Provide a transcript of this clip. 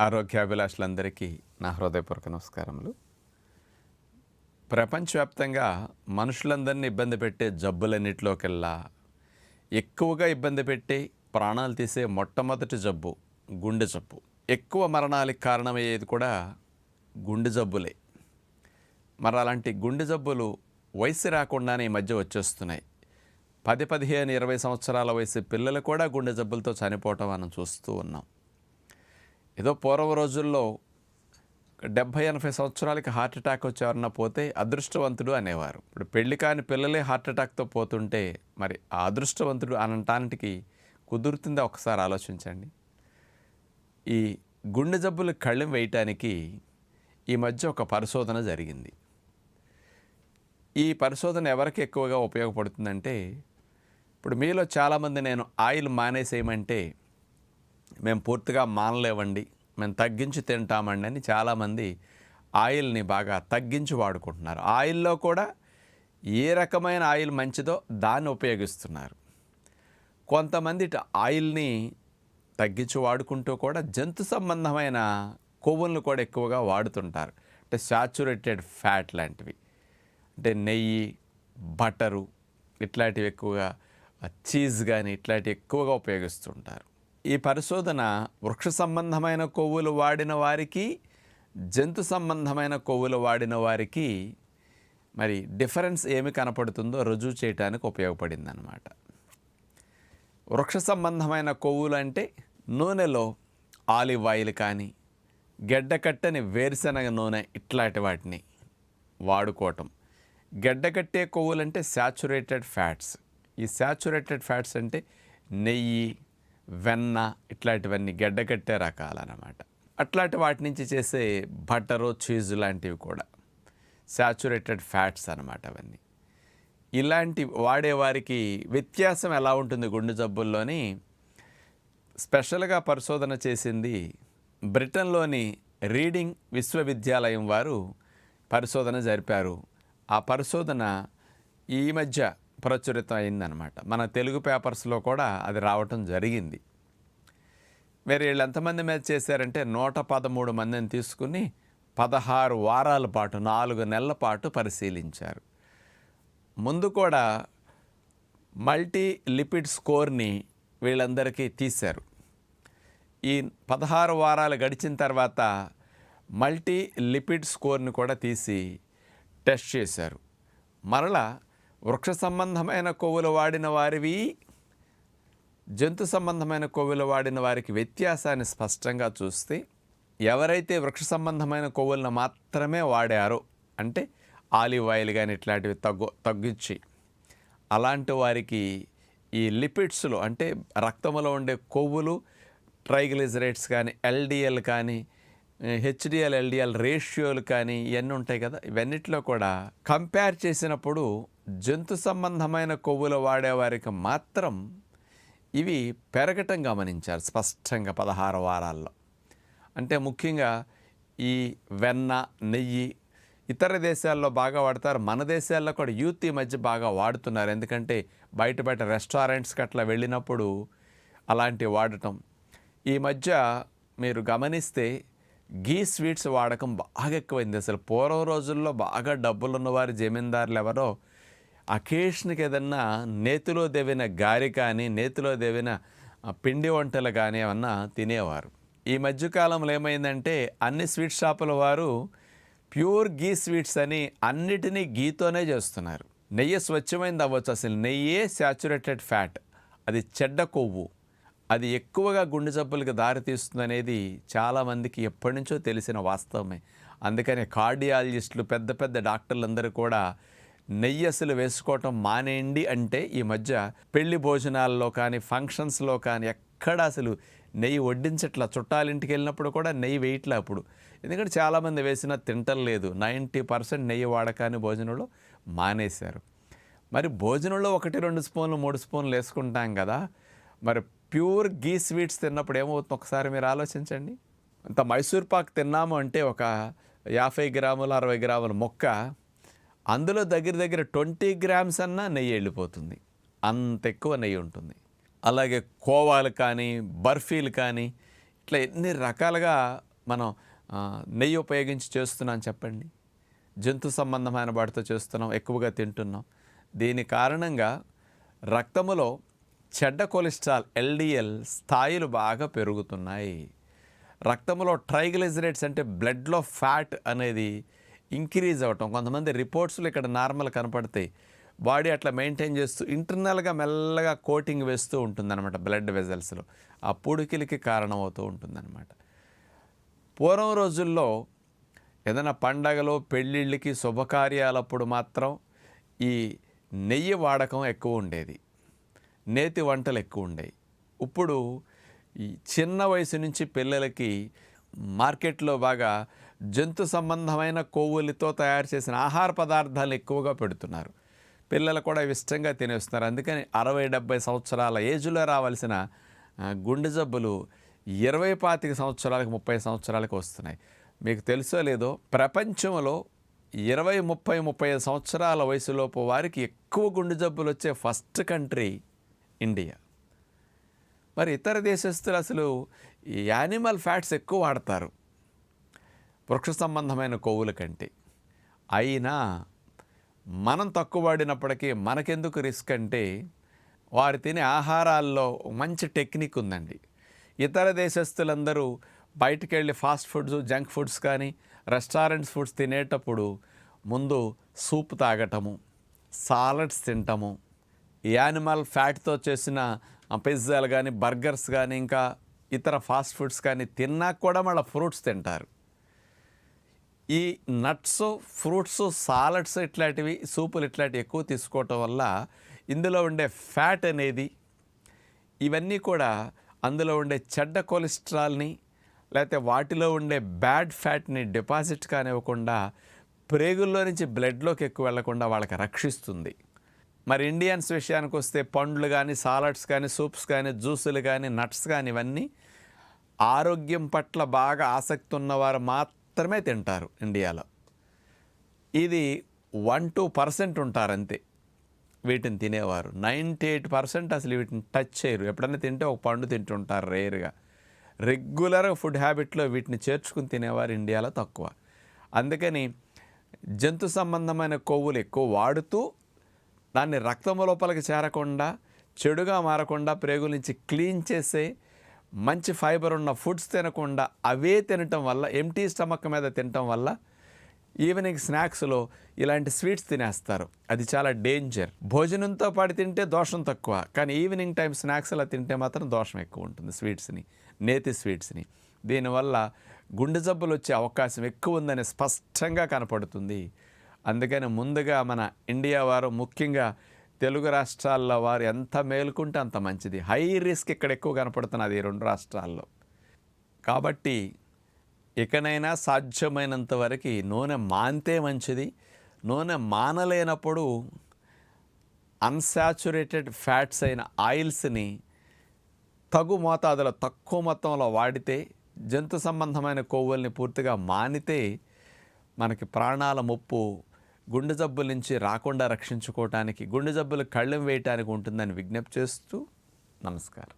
ఆరోగ్యాభిలాషులందరికీ నా హృదయపూర్వక నమస్కారములు. ప్రపంచవ్యాప్తంగా మనుషులందరినీ ఇబ్బంది పెట్టే జబ్బులన్నిటిలోకెల్లా ఎక్కువగా ఇబ్బంది పెట్టి ప్రాణాలు తీసే మొట్టమొదటి జబ్బు గుండె జబ్బు. ఎక్కువ మరణాలకు కారణమయ్యేది కూడా గుండె జబ్బులే. మరి అలాంటి గుండె జబ్బులు వయసు రాకుండానే ఈ మధ్య వచ్చేస్తున్నాయి. పది పదిహేను ఇరవై సంవత్సరాల వయసు పిల్లలు కూడా గుండె జబ్బులతో చనిపోవటం మనం చూస్తూ ఉన్నాం. ఏదో పూర్వ రోజుల్లో డెబ్భై ఎనభై సంవత్సరాలకి హార్ట్ అటాక్ వచ్చేవారన్నా పోతే అదృష్టవంతుడు అనేవారు. ఇప్పుడు పెళ్ళి కాని పిల్లలే హార్ట్ అటాక్తో పోతుంటే మరి ఆ అదృష్టవంతుడు అనటానికి కుదురుతుందా ఒకసారి ఆలోచించండి. ఈ గుండె జబ్బులు కళ్ళెం వేయటానికి ఈ మధ్య ఒక పరిశోధన జరిగింది. ఈ పరిశోధన ఎవరికి ఎక్కువగా ఉపయోగపడుతుందంటే ఇప్పుడు మీలో చాలామంది నేను ఆయిల్ మానేసేయమంటే మేము పూర్తిగా మానలేవండి. మేము తగ్గించి తింటామండి అని చాలామంది ఆయిల్ని బాగా తగ్గించి వాడుకుంటున్నారు. ఆయిల్లో కూడా ఏ రకమైన ఆయిల్ మంచిదో దాన్ని ఉపయోగిస్తున్నారు. కొంతమంది ఆయిల్ని తగ్గించి వాడుకుంటూ కూడా జంతు సంబంధమైన కొవ్వులను కూడా ఎక్కువగా వాడుతుంటారు. అంటే శాచురేటెడ్ ఫ్యాట్ లాంటివి. అంటే నెయ్యి బటరు ఇట్లాంటివి ఎక్కువగా చీజ్ కానీ ఇట్లాంటివి ఎక్కువగా ఉపయోగిస్తుంటారు. ఈ పరిశోధన వృక్ష సంబంధమైన కొవ్వులు వాడిన వారికి జంతు సంబంధమైన కొవ్వులు వాడిన వారికి మరి డిఫరెన్స్ ఏమి కనపడుతుందో రుజువు చేయడానికి ఉపయోగపడింది అన్నమాట వృక్ష సంబంధమైన కొవ్వులు అంటే నూనెలో ఆలివ్ ఆయిల్ కానీ గెడ్డకట్టని వేరుశనగ నూనె ఇట్లాంటి వాటిని వాడుకోవటం. గెడ్డకట్టే కొవ్వులు అంటే శాచురేటెడ్ ఫ్యాట్స్ ఈ శాచురేటెడ్ ఫ్యాట్స్ అంటే నెయ్యి వెన్న ఇట్లాంటివన్నీ గెడ్డకట్టే రకాలన్నమాట. అట్లాంటి వాటి నుంచి చేసే బటరు చీజ్ లాంటివి కూడా. శాచురేటెడ్ ఫ్యాట్స్ అన్నమాట అవన్నీ. ఇలాంటి వాడేవారికి వ్యత్యాసం ఎలా ఉంటుంది గుండె జబ్బుల్లోని? స్పెషల్గా పరిశోధన చేసింది బ్రిటన్లోని రీడింగ్ విశ్వవిద్యాలయం వారు పరిశోధన జరిపారు. ఆ పరిశోధన ఈ మధ్య ప్రచురితం అయిందనమాట మన తెలుగు పేపర్స్లో కూడా అది రావటం జరిగింది. మరి వీళ్ళు ఎంతమంది మీద చేశారంటే నూట పదమూడు మందిని తీసుకుని పదహారు వారాల పాటు నాలుగు నెలల పాటు పరిశీలించారు. ముందు కూడా మల్టీ లిపిడ్ స్కోర్ని వీళ్ళందరికీ తీశారు. ఈ పదహారు వారాలు గడిచిన తర్వాత మల్టీ లిపిడ్ స్కోర్ని కూడా తీసి టెస్ట్ చేశారు. మరలా వృక్ష సంబంధమైన కొవ్వులు వాడిన వారివి జంతు సంబంధమైన కొవ్వులు వాడిన వారికి వ్యత్యాసాన్ని స్పష్టంగా చూస్తే ఎవరైతే వృక్ష సంబంధమైన కొవ్వులను మాత్రమే వాడారో అంటే ఆలివ్ ఆయిల్ కానీ ఇట్లాంటివి తగ్గు తగ్గించి అలాంటి వారికి ఈ లిపిడ్స్లో అంటే రక్తంలో ఉండే కొవ్వులు ట్రైగ్లిజరేట్స్ కానీ ఎల్డిఎల్ కానీ హెచ్డిఎల్ ఎల్డిఎల్ రేషియోలు కానీ ఇవన్నీ ఉంటాయి కదా ఇవన్నిట్లో కూడా కంపేర్ చేసినప్పుడు జంతు సంబంధమైన కొవ్వులు వాడేవారికి మాత్రం ఇవి పెరగటం గమనించారు స్పష్టంగా పదహారు వారాల్లో. అంటే ముఖ్యంగా ఈ వెన్న నెయ్యి ఇతర దేశాల్లో బాగా వాడతారు. మన దేశాల్లో కూడా యూత్ ఈ మధ్య బాగా వాడుతున్నారు. ఎందుకంటే బయట బయట రెస్టారెంట్స్కి అట్లా వెళ్ళినప్పుడు అలాంటివి వాడటం. ఈ మధ్య మీరు గమనిస్తే గీ స్వీట్స్ వాడకం బాగా ఎక్కువైంది. అసలు పూర్వం రోజుల్లో బాగా డబ్బులు ఉన్నవారు జమీందారులు ఎవరో అకేషన్కి ఏదన్నా నేతిలో దేవిన గారి కానీ నేతిలో దేవిన పిండి వంటలు కానీ ఏమన్నా తినేవారు. ఈ మధ్యకాలంలో ఏమైందంటే అన్ని స్వీట్ షాపుల వారు ప్యూర్ గీ స్వీట్స్ అని అన్నిటినీ గీతోనే చేస్తున్నారు. నెయ్యి స్వచ్ఛమైంది అవ్వచ్చు అసలు నెయ్యే శాచురేటెడ్ ఫ్యాట్ అది చెడ్డ కొవ్వు. అది ఎక్కువగా గుండె జబ్బులకు దారితీస్తుంది అనేది చాలామందికి ఎప్పటి నుంచో తెలిసిన వాస్తవమే. అందుకనే కార్డియాలజిస్టులు పెద్ద పెద్ద డాక్టర్లందరూ కూడా నెయ్యి అసలు వేసుకోవటం మానేయండి అంటే ఈ మధ్య పెళ్ళి భోజనాల్లో కానీ ఫంక్షన్స్లో కానీ ఎక్కడ అసలు నెయ్యి వడ్డించట్లా? చుట్టాలింటికి వెళ్ళినప్పుడు కూడా నెయ్యి వేయట్లే అప్పుడు? ఎందుకంటే చాలామంది వేసినా తింటలేదు నైంటీ పర్సెంట్ నెయ్యి వాడకాన్ని భోజనంలో మానేశారు. మరి భోజనంలో ఒకటి రెండు స్పూన్లు మూడు స్పూన్లు వేసుకుంటాం కదా. మరి ప్యూర్ గీ స్వీట్స్ తిన్నప్పుడు ఏమవుతుంది? ఒకసారి మీరు ఆలోచించండి. ఇంత మైసూర్ పాక్ తిన్నాము అంటే ఒక యాభై గ్రాములు అరవై గ్రాముల మొక్క అందులో దగ్గర దగ్గర ట్వంటీ గ్రామ్స్ అన్నా నెయ్యి వెళ్ళిపోతుంది. అంత ఎక్కువ నెయ్యి ఉంటుంది. అలాగే కోవాలు కానీ బర్ఫీలు కానీ ఇట్లా ఎన్ని రకాలుగా మనం నెయ్యి ఉపయోగించి చేస్తున్నాం చెప్పండి. జంతు సంబంధమైన వాటితో చేస్తున్నాం ఎక్కువగా తింటున్నాం. దీని కారణంగా రక్తములో చెడ్డ కొలెస్ట్రాల్ ఎల్డిఎల్ స్థాయిలు బాగా పెరుగుతున్నాయి. రక్తంలో ట్రైగ్లిజరేట్స్ అంటే బ్లడ్లో ఫ్యాట్ అనేది ఇంక్రీజ్ అవ్వటం. కొంతమంది రిపోర్ట్స్లో ఇక్కడ నార్మల్ కనపడతాయి. బాడీ అట్లా మెయింటైన్ చేస్తూ ఇంటర్నల్గా మెల్లగా కోటింగ్ వేస్తూ ఉంటుందన్నమాట బ్లడ్ వెజల్స్లో. ఆ పుడికిలికి కారణమవుతూ ఉంటుందన్నమాట. పూర్వం రోజుల్లో ఏదైనా పండగలో పెళ్ళిళ్ళకి శుభకార్యాలప్పుడు మాత్రం ఈ నెయ్యి వాడకం ఎక్కువ ఉండేది. నేతి వంటలు ఎక్కువ ఉండేవి. ఇప్పుడు ఈ చిన్న వయసు నుంచి పిల్లలకి మార్కెట్లో బాగా జంతు సంబంధమైన కొవ్వులతో తయారు చేసిన ఆహార పదార్థాలు ఎక్కువగా పెడుతున్నారు. పిల్లలు కూడా ఇష్టంగా తినేస్తున్నారు. అందుకని అరవై డెబ్బై సంవత్సరాల ఏజ్లో రావాల్సిన గుండె జబ్బులు ఇరవై పాతిక సంవత్సరాలకు ముప్పై సంవత్సరాలకు వస్తున్నాయి. మీకు తెలుసో లేదో ప్రపంచంలో ఇరవై ముప్పై ముప్పై ఐదు సంవత్సరాల వయసులోపు వారికి ఎక్కువ గుండె జబ్బులు వచ్చే ఫస్ట్ కంట్రీ ఇండియా. మరి ఇతర దేశస్తులు అసలు ఈ యానిమల్ ఫ్యాట్స్ ఎక్కువ వాడతారు. వృక్ష సంబంధమైన కొవ్వుల కంటే. అయినా మనం తక్కువ వాడినప్పటికీ మనకెందుకు రిస్క్ అంటే వారు తినే ఆహారాల్లో మంచి టెక్నిక్ ఉందండి. ఇతర దేశస్తులందరూ బయటికి వెళ్ళి ఫాస్ట్ ఫుడ్స్ జంక్ ఫుడ్స్ కానీ రెస్టారెంట్స్ ఫుడ్స్ తినేటప్పుడు ముందు సూప్ తాగటము సాలడ్స్ తింటాము యానిమల్ ఫ్యాట్తో చేసిన పిజ్జాలు కానీ బర్గర్స్ కానీ ఇంకా ఇతర ఫాస్ట్ ఫుడ్స్ కానీ తిన్నా కూడా మళ్ళీ ఫ్రూట్స్ తింటారు. ఈ నట్స్ ఫ్రూట్స్ సాలడ్స్ ఇట్లాంటివి సూపులు ఇట్లాంటివి ఎక్కువ తీసుకోవటం వల్ల ఇందులో ఉండే ఫ్యాట్ అనేది ఇవన్నీ కూడా అందులో ఉండే చెడ్డ కొలెస్ట్రాల్ని లేకపోతే వాటిలో ఉండే బ్యాడ్ ఫ్యాట్ని డిపాజిట్ కానివ్వకుండా ప్రేగుల్లో నుంచి బ్లడ్లోకి ఎక్కువ వెళ్ళకుండా వాళ్ళకి రక్షిస్తుంది. మరి ఇండియన్స్ విషయానికి వస్తే పండ్లు కానీ సాలడ్స్ కానీ సూప్స్ కానీ జ్యూసులు కానీ నట్స్ కానీ ఇవన్నీ ఆరోగ్యం పట్ల బాగా ఆసక్తి ఉన్నవారు మాత్రం మాత్రమే తింటారు ఇండియాలో. ఇది వన్ టూ పర్సెంట్ ఉంటారంతే. వీటిని తినేవారు. నైంటీ ఎయిట్ పర్సెంట్ అసలు వీటిని టచ్ చేయరు. ఎప్పుడైనా తింటే ఒక పండు తింటుంటారు రేరుగా. రెగ్యులర్ ఫుడ్ హ్యాబిట్లో వీటిని చేర్చుకుని తినేవారు ఇండియాలో తక్కువ. అందుకని జంతు సంబంధమైన కొవ్వులు ఎక్కువ వాడుతూ దాన్ని రక్తం లోపలికి చేరకుండా చెడుగా మారకుండా ప్రేగుల నుంచి క్లీన్ చేసే మంచి ఫైబర్ ఉన్న ఫుడ్స్ తినకుండా అవే తినటం వల్ల ఎంటీ స్టమక్ మీద తినటం వల్ల ఈవినింగ్ స్నాక్స్లో ఇలాంటి స్వీట్స్ తినేస్తారు. అది చాలా డేంజర్. భోజనంతో పాటు తింటే దోషం తక్కువ కానీ ఈవినింగ్ టైం స్నాక్స్ అలా తింటే మాత్రం దోషం ఎక్కువ ఉంటుంది స్వీట్స్ని నేతి స్వీట్స్ని. దీనివల్ల గుండె జబ్బులు వచ్చే అవకాశం ఎక్కువ ఉందని స్పష్టంగా కనపడుతుంది. అందుకని ముందుగా మన ఇండియా వారు ముఖ్యంగా తెలుగు రాష్ట్రాల్లో వారు ఎంత మేలుకుంటే అంత మంచిది. హై రిస్క్ ఇక్కడ ఎక్కువ కనపడుతున్నది ఈ రెండు రాష్ట్రాల్లో. కాబట్టి ఇకనైనా సాధ్యమైనంత వరకు నూనె మాంతే మంచిది. నూనె మానలేనప్పుడు అన్సాచురేటెడ్ ఫ్యాట్స్ అయిన ఆయిల్స్ని తగు మోతాదులో తక్కువ మొత్తంలో వాడితే జంతు సంబంధమైన కొవ్వుల్ని పూర్తిగా మానితే మనకి ప్రాణాల ముప్పు గుండె జబ్బుల నుంచి రాకుండా రక్షించుకోవటానికి గుండె జబ్బులు కళ్ళెం వేయటానికి ఉంటుందని విజ్ఞప్తి చేస్తూ నమస్కారం.